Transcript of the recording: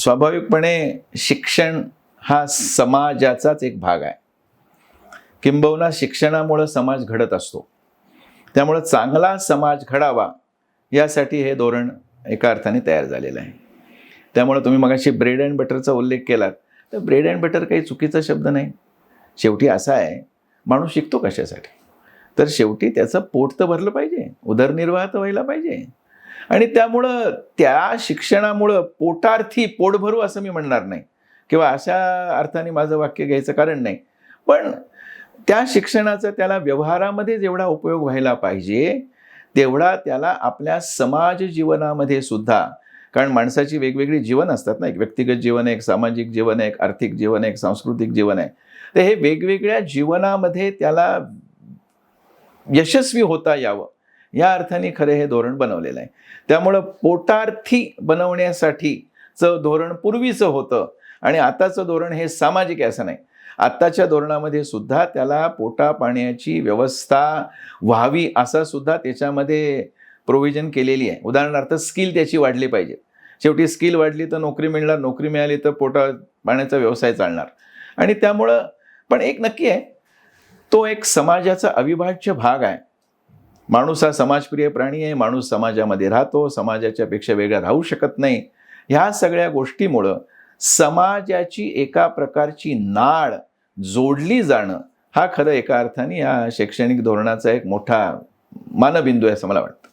स्वाभाविकपणे शिक्षण हा समाजाचाच एक भाग आहे. किंबहुना शिक्षणामुळं समाज घडत असतो. त्यामुळं चांगला समाज घडावा यासाठी हे धोरण एका अर्थाने तयार झालेलं आहे. त्यामुळं तुम्ही मगाशी ब्रेड अँड बटरचा उल्लेख केलात. तर ब्रेड अँड बटर काही चुकीचा शब्द नाही. शेवटी असा आहे माणूस शिकतो कशासाठी? तर शेवटी त्याचं पोट तर भरलं पाहिजे उदरनिर्वाह तर व्हायला पाहिजे. आणि त्यामुळं त्या शिक्षणामुळं पोटार्थी पोटभरू असं मी म्हणणार नाही. किंवा अशा अर्थाने माझं वाक्य घ्यायचं कारण नाही. पण त्या शिक्षणाचा त्याला व्यवहारामध्ये जेवढा उपयोग व्हायला पाहिजे तेवढा त्याला आपल्या समाज जीवनामध्ये सुद्धा कारण माणसाची वेगवेगळी जीवन असतात ना एक व्यक्तिगत जीवन आहे एक सामाजिक जीवन आहे एक आर्थिक जीवन आहे एक सांस्कृतिक जीवन आहे. तर हे वेगवेगळ्या जीवनामध्ये त्याला यशस्वी होता यावं. या अर्थाने खरे हे धोरण बनवलेलं आहे. त्यामुळं पोटार्थी बनवण्यासाठीचं धोरण पूर्वीचं होतं आणि आताचं धोरण हे सामाजिक असं नाही. आत्ताच्या धोरणामध्ये सुद्धा त्याला पोटा पाण्याची व्यवस्था व्हावी असं सुद्धा त्याच्यामध्ये प्रोव्हिजन केलेली आहे. उदाहरणार्थ स्किल त्याची वाढली पाहिजे. शेवटी स्किल वाढली तर नोकरी मिळणार नोकरी मिळाली तर पोटा पाण्याचा व्यवसाय चालणार. आणि त्यामुळं पण एक नक्की आहे तो एक समाजाचा अविभाज्य भाग आहे. माणूस हा समाजप्रिय प्राणी आहे माणूस समाजामध्ये राहतो समाजाच्या पेक्षा वेगळा राहू शकत नाही. ह्या सगळ्या गोष्टीमुळं समाजाची एका प्रकारची नाळ जोडली जाणं हा खरं एका अर्थाने या शैक्षणिक धोरणाचा एक मोठा मानबिंदू आहे असं मला वाटतं.